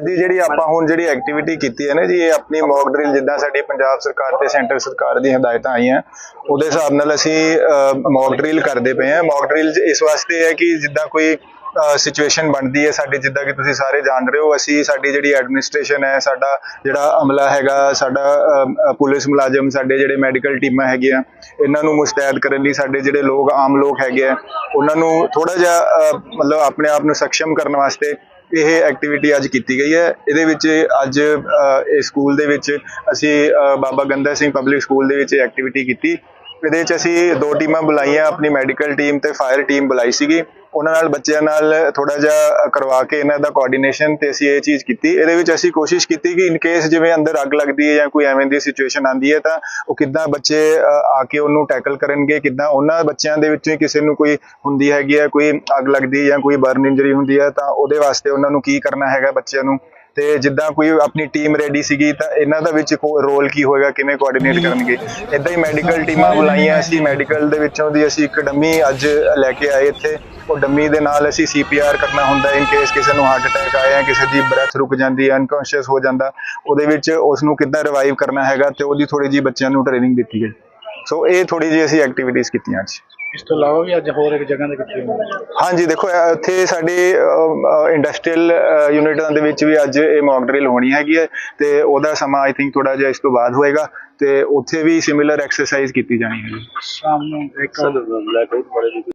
ਦੀ ਜਿਹੜੀ ਆਪਾਂ ਹੁਣ ਜਿਹੜੀ ਐਕਟੀਵਿਟੀ ਕੀਤੀ ਹੈ ਨਾ ਜੀ ਇਹ ਆਪਣੀ ਮੌਕ ਡਰਿਲ ਜਿੱਦਾਂ ਸਾਡੀ ਪੰਜਾਬ ਸਰਕਾਰ ਤੇ ਸੈਂਟਰ ਸਰਕਾਰ ਦੀਆਂ ਹਦਾਇਤਾਂ ਆਈਆਂ ਉਹਦੇ ਹਿਸਾਬ ਨਾਲ ਅਸੀਂ ਮੌਕ ਡਰਿਲ ਕਰਦੇ ਪਏ ਹਾਂ। ਮੌਕ ਡਰਿਲ ਇਸ ਵਾਸਤੇ ਹੈ ਕਿ ਜਿੱਦਾਂ ਕੋਈ ਸਿਚੁਏਸ਼ਨ ਬਣਦੀ ਹੈ ਸਾਡੀ ਜਿੱਦਾਂ ਕਿ ਤੁਸੀਂ ਸਾਰੇ ਜਾਣ ਰਹੇ ਹੋ ਅਸੀਂ ਸਾਡੀ ਜਿਹੜੀ ਐਡਮਿਨਿਸਟ੍ਰੇਸ਼ਨ ਹੈ ਸਾਡਾ ਜਿਹੜਾ ਅਮਲਾ ਹੈਗਾ ਸਾਡਾ ਪੁਲਿਸ ਮੁਲਾਜ਼ਮ ਸਾਡੇ ਜਿਹੜੇ ਮੈਡੀਕਲ ਟੀਮਾਂ ਹੈਗੀਆਂ ਇਹਨਾਂ ਨੂੰ ਮੁਸਤੈਦ ਕਰਨ ਲਈ ਸਾਡੇ ਜਿਹੜੇ ਲੋਕ ਆਮ ਲੋਕ ਹੈਗੇ ਆ ਉਹਨਾਂ ਨੂੰ ਥੋੜਾ ਜਿਹਾ ਮਤਲਬ ਆਪਣੇ ਆਪ ਨੂੰ ਸક્ષਮ ਕਰਨ ਵਾਸਤੇ ਇਹ ਐਕਟੀਵਿਟੀ ਅੱਜ ਕੀਤੀ ਗਈ ਹੈ। ਇਹਦੇ ਵਿੱਚ ਅੱਜ ਅ, ਇਸ ਸਕੂਲ ਦੇ ਵਿੱਚ ਅਸੀਂ ਬਾਬਾ ਗੰਦਾ ਸਿੰਘ ਪਬਲਿਕ ਸਕੂਲ ਦੇ ਵਿੱਚ ਐਕਟੀਵਿਟੀ ਕੀਤੀ। ਇਹਦੇ ਵਿੱਚ ਅਸੀਂ ਦੋ ਟੀਮਾਂ ਬੁਲਾਈਆਂ। ਆਪਣੀ ਮੈਡੀਕਲ ਟੀਮ ਤੇ ਫਾਇਰ ਟੀਮ ਬੁਲਾਈ ਸੀਗੀ। ਉਹਨਾਂ ਨਾਲ, ਬੱਚਿਆਂ ਨਾਲ ਥੋੜਾ ਜਿਹਾ ਕਰਵਾ ਕੇ ਇਹਨਾਂ ਦਾ ਕੋਆਰਡੀਨੇਸ਼ਨ ਤੇ ਅਸੀਂ ਇਹ ਚੀਜ਼ ਕੀਤੀ। ਇਹਦੇ ਵਿੱਚ ਅਸੀਂ ਕੋਸ਼ਿਸ਼ ਕੀਤੀ ਕਿ ਇਨ ਕੇਸ ਜਿਵੇਂ ਅੰਦਰ ਅੱਗ ਲੱਗਦੀ ਹੈ ਜਾਂ ਕੋਈ ਐਵੇਂ ਦੀ ਸਿਚੁਏਸ਼ਨ ਆਂਦੀ ਹੈ, ਤਾਂ ਉਹ ਕਿੱਦਾਂ ਬੱਚੇ ਆ ਕੇ ਉਹਨੂੰ ਟੈਕਲ ਕਰਨਗੇ, ਕਿੱਦਾਂ ਉਹਨਾਂ ਬੱਚਿਆਂ ਦੇ ਵਿੱਚੋਂ ਹੀ ਕਿਸੇ ਨੂੰ ਕੋਈ ਹੁੰਦੀ ਹੈਗੀ ਹੈ, ਕੋਈ ਅੱਗ ਲੱਗਦੀ ਜਾਂ ਕੋਈ ਬਰਨ ਇੰਜਰੀ ਹੁੰਦੀ ਹੈ, ਤਾਂ ਉਹਦੇ ਵਾਸਤੇ ਉਹਨਾਂ ਨੂੰ ਕੀ ਕਰਨਾ ਹੈਗਾ ਬੱਚਿਆਂ ਨੂੰ? ਤੇ ਜਿੱਦਾਂ ਕੋਈ ਆਪਣੀ ਟੀਮ ਰੈਡੀ ਸੀਗੀ ਤਾਂ ਇਹਨਾਂ ਦਾ ਵਿੱਚ ਰੋਲ ਕੀ ਹੋਏਗਾ ਕਿਵੇਂ ਕੋਆਰਡੀਨੇਟ ਕਰਨਗੇ? ਇਦਾਂ ਹੀ ਮੈਡੀਕਲ ਟੀਮਾਂ ਬੁਲਾਈਆਂ ਅਸੀਂ ਮੈਡੀਕਲ ਦੇ ਵਿੱਚੋਂ ਦੀ ਅਸੀਂ ਇੱਕ ਡੰਮੀ ਅੱਜ ਲੈ ਕੇ ਆਏ ਇੱਥੇ। ਉਹ ਡੰਮੀ ਦੇ ਨਾਲ ਅਸੀਂ ਸੀਪੀਆਰ ਕਰਨਾ ਹੁੰਦਾ ਇਨ ਕੇਸ ਕਿਸੇ ਨੂੰ ਹਾਰਟ ਅਟੈਕ ਆਇਆ ਕਿਸੇ ਦੀ ਬ੍ਰੈਥ ਰੁਕ ਜਾਂਦੀ ਹੈ ਅਨਕੌਂਸ਼ੀਅਸ ਹੋ ਜਾਂਦਾ ਉਹਦੇ ਵਿੱਚ ਉਸ ਨੂੰ ਕਿੱਦਾਂ ਰਿਵਾਈਵ ਕਰਨਾ ਹੈਗਾ ਤੇ ਉਹਦੀ ਥੋੜੀ ਜੀ ਬੱਚਿਆਂ ਨੂੰ ਟ੍ਰੇਨਿੰਗ ਦਿੱਤੀ ਗਈ। ਸੋ ਇਹ ਥੋੜੀ ਜੀ ਅਸੀਂ ਐਕਟੀਵਿਟੀਜ਼ ਕੀਤੀਆਂ ਅੱਜ। ਇਸ ਤੋਂ ਇਲਾਵਾ ਵੀ ਅੱਜ ਹੋਰ ਇੱਕ ਜਗ੍ਹਾ ਹੋਈ ਹੈ ਹਾਂਜੀ ਦੇਖੋ ਇੱਥੇ ਸਾਡੇ ਇੰਡਸਟਰੀਅਲ ਯੂਨਿਟਾਂ ਦੇ ਵਿੱਚ ਵੀ ਅੱਜ ਇਹ ਮੌਕ ਡਰਿਲ ਹੋਣੀ ਹੈਗੀ ਹੈ ਤੇ ਉਹਦਾ ਸਮਾਂ ਆਈ ਥਿੰਕ ਥੋੜਾ ਜਿਹਾ ਇਸ ਤੋਂ ਬਾਅਦ ਹੋਏਗਾ ਤੇ ਉੱਥੇ ਵੀ ਸਿਮਿਲਰ ਐਕਸਰਸਾਈਜ਼ ਕੀਤੀ ਜਾਣੀ ਹੈ। ਸ਼ਾਮ ਨੂੰ ਇੱਕ